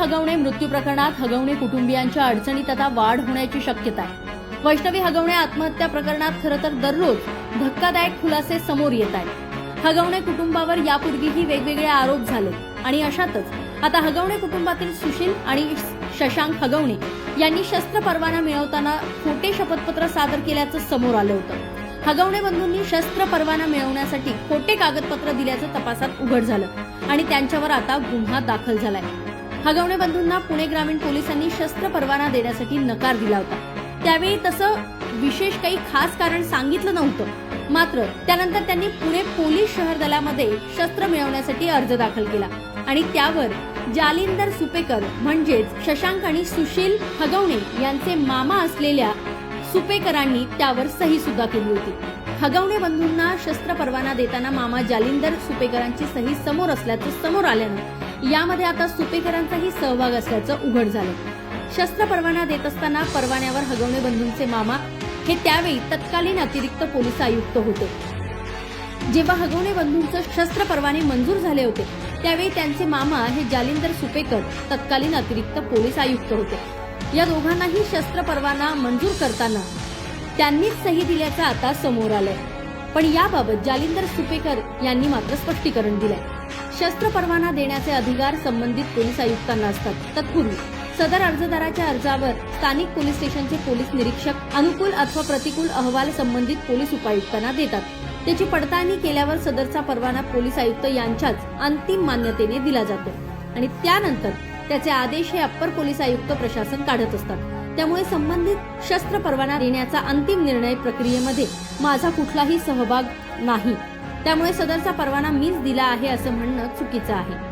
प्रकरणात हगवणे कुटुंबियांच्या अडचणीत आता वाढ होण्याची शक्यता आहे. वैष्णवी हगवणे आत्महत्या प्रकरणात खरं तर दररोज धक्कादायक खुलासे समोर येत आहेत. हगवणे कुटुंबावर यापूर्वीही वेगवेगळे आरोप झाले आणि अशातच आता हगवणे कुटुंबातील सुशील आणि शशांक हगवणे यांनी शस्त्र परवाना मिळवताना खोटे शपथपत्र सादर केल्याचं समोर आलं होतं. हगवणे बंधूंनी शस्त्र परवाना मिळवण्यासाठी खोटे कागदपत्र दिल्याचं तपासात उघड झालं आणि त्यांच्यावर आता गुन्हा दाखल झालाय. हगवणे बंधूंना पुणे ग्रामीण पोलिसांनी शस्त्र परवाना देण्यासाठी नकार दिला होता. त्यावेळी तसं विशेष काही खास कारण सांगितलं नव्हतं. मात्र त्यानंतर त्यांनी पुणे पोलीस शहर दलामध्ये शस्त्र मिळवण्यासाठी अर्ज दाखल केला. आणि त्यावर जालिंदर सुपेकर म्हणजेच शशांक आणि सुशील हगवणे यांचे मामा असलेल्या सुपेकरांनी त्यावर सही सुद्धा केली होती. हगवणे बंधूंना शस्त्र परवाना देताना मामा जालिंदर सुपेकरांची सही समोर असल्याचं समोर आल्यानं यामध्ये आता सुपेकरांचाही सहभाग असल्याचं उघड झालं. शस्त्र परवाना देत असताना परवान्यावर हगवणे बंधूंचे मामा हे त्यावेळी तत्कालीन अतिरिक्त पोलीस आयुक्त होते. जेव्हा हगवणे बंधूंचं शस्त्र परवाने मंजूर झाले होते त्यावेळी त्यांचे मामा हे जालिंदर सुपेकर तत्कालीन अतिरिक्त पोलीस आयुक्त होते. या दोघांनाही शस्त्र परवाना मंजूर करताना त्यांनीच सही दिल्याचं आता समोर आलंय. पण याबाबत जालिंदर सुपेकर यांनी मात्र स्पष्टीकरण दिलंय. शस्त्र परवाना देण्याचे अधिकार संबंधित पोलीस आयुक्तांना असतात. तत्पूर्वी सदर अर्जदाराच्या अर्जावर स्थानिक पोलीस स्टेशनचे पोलीस निरीक्षक अनुकूल अथवा प्रतिकूल अहवाल संबंधित पोलीस उपायुक्तांना देतात. त्याची पडताळणी केल्यावर सदरचा परवाना पोलीस आयुक्त यांच्याच अंतिम मान्यतेने दिला जातो. आणि त्यानंतर त्याचे आदेश हे अप्पर पोलीस आयुक्त प्रशासन काढत असतात. त्यामुळे संबंधित शस्त्र परवाना देण्याचा अंतिम निर्णय प्रक्रियेमध्ये माझा कुठलाही सहभाग नाही. त्यामुळे सदरचा परवाना मीच दिला आहे असं म्हणणं चुकीचं आहे.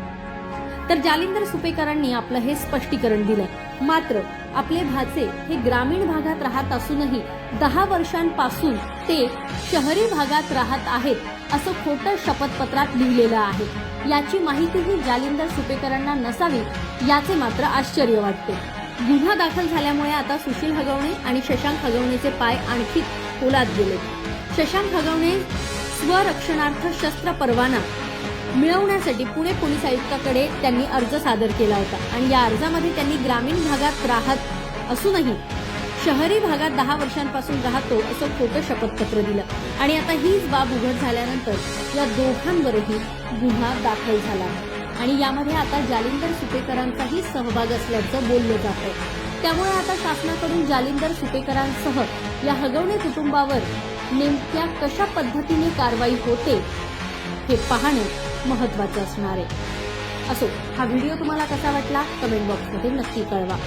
तर जालिंदर सुपेकरांनी आपलं हे स्पष्टीकरण दिलंय मात्र आपले भाचे हे ग्रामीण भागात राहत असूनही दहा वर्षांपासून ते शहरी भागात राहत आहेत असं खोटं शपथपत्रात लिहिलेलं आहे. याची माहितीही जालिंदर सुपेकरांना नसावी याचे मात्र आश्चर्य वाटते. गुन्हा दाखल झाल्यामुळे आता सुशील हगवणे आणि शशांक हगवणेचे पाय आणखी खोलात गेले शशांक हगवणे स्वरक्षणार्थ शस्त्र परवाना मिळवण्यासाठी पुणे पोलीस आयुक्ताकडे त्यांनी अर्ज सादर केला होता. आणि या अर्जामध्ये त्यांनी ग्रामीण भागात राहत असूनही शहरी भागात दहा वर्षांपासून राहतो असं खोटं शपथपत्र दिलं. आणि आता हीच बाब उघड झाल्यानंतर या दोघांवरही गुन्हा दाखल झाला. आणि यामध्ये आता जालिंदर सुपेकरांचाही सहभाग असल्याचं बोललं जात आहे. त्यामुळे आता शासनाकडून जालिंदर सुपेकरांसह या हगवणे कुटुंबावर नेमक्या कशा पद्धतीने कारवाई होते हे पाहणे महत्वाचं असणार आहे. असो हा व्हिडिओ तुम्हाला कसा वाटला कमेंट बॉक्समध्ये नक्की कळवा.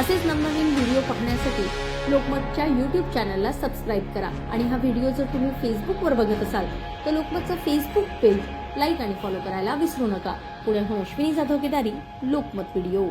असेच नवनवीन व्हिडिओ पाहण्यासाठी लोकमतच्या यूट्यूब चॅनलला सबस्क्राईब करा. आणि हा व्हिडिओ जर तुम्ही फेसबुकवर बघत असाल तर लोकमतचं फेसबुक पेज लाईक आणि फॉलो करायला विसरू नका. पुण्याहून अश्विनी जाधव केदारी लोकमत व्हिडिओ